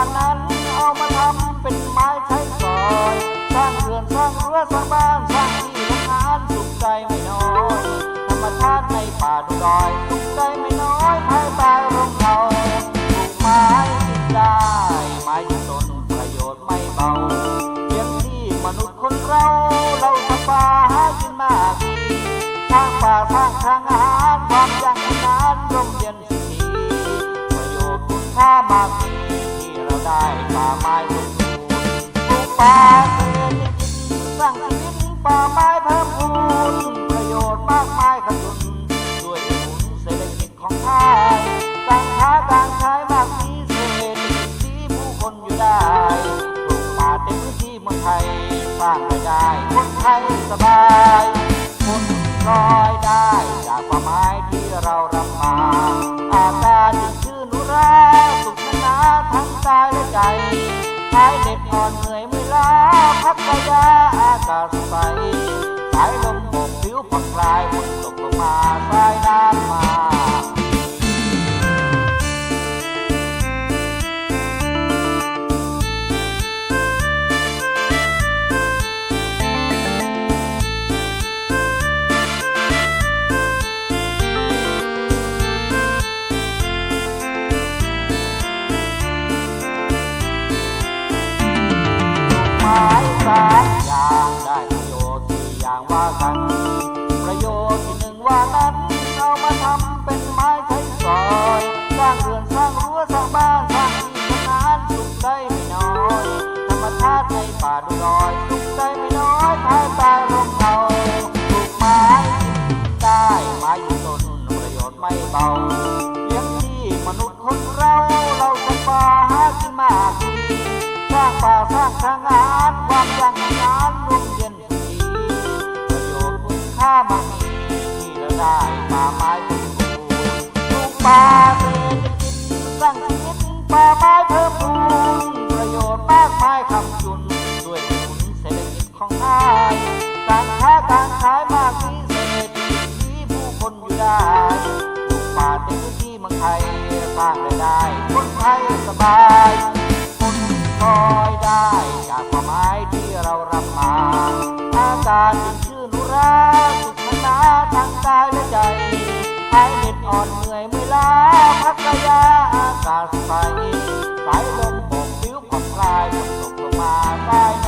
ากนั้นเอามาทำเป็นไม้ใช้สอยสร้างเรือนสร้างรั้วสร้างบ้านสร้างที่ทำงานสุขใจไม่น้อยธรรมชาติในป่าดอยสุขใจไม่น้อยภายใต้ร่มเงาปลูกไม้กินได้ไม้ยืนต้นประโยชน์ไม่เบาเพียงที่มนุษย์คนเราเราทำป่าหากินมากสร้างป่าสร้างทางอาหารความยั่งยืนนั้นร่มเย็นสีประโยชน์คุณค่ามาก ป่าไม้บนสูงปลูกป่าเพื่อจะกินสร้างชีวิตป่าไม้เพิ่มพูนประโยชน์มากมายขนุนช่วยหนุนเศรษฐกิจของไทยการค้าการขายมากมีเศรษฐกิจที่ผู้คนอยู่ได้ปลูกป่าเต็มพื้นที่เมืองไทยสร้างรายได้คนไทยสบายคนรอยได้จากป่าไม้ที่เรารำมา้ายเด็กอ่อนเหนื่อยมือล้าพักกระยาอากาศใสสายลมโบกผิวผ่อนคลาย ในป่าดูดอยสุขใจไม่น้อยภายใต้ร่มเงาปลูกไม้ได้ไม้ยืนต้นประโยชน์ไม่เบาเลี้ยงที่มนุษย์คนเราเราจะป่าหากินมากดีสร้างป่าสร้างทางาหารความยั่งยืนร่มเย็นสุขีประโยชน์คุณค่ามากมีที่เราได้ป่าไม้เป็นปูปลูกป่าเศรษฐกิจสร้างชีวิตป่าไม้ารค้าการขายมากมีเศษที่ผู้คนอยู่ได้ปลูกป่าเต็มพื้นที่เมืองไทยสร้างรายได้ คนไทยสบายคนคอยได้จากป่าไม้ที่เรารำมาอากาศยังชื่นอุราสุขนาทางกายและใจหายเหน็ดอ่อนเหนื่อยเมื่อยล้าพักกายาอากาศใสสายลมโบกผิวผ่อนคลายฝนตกลงมาใต้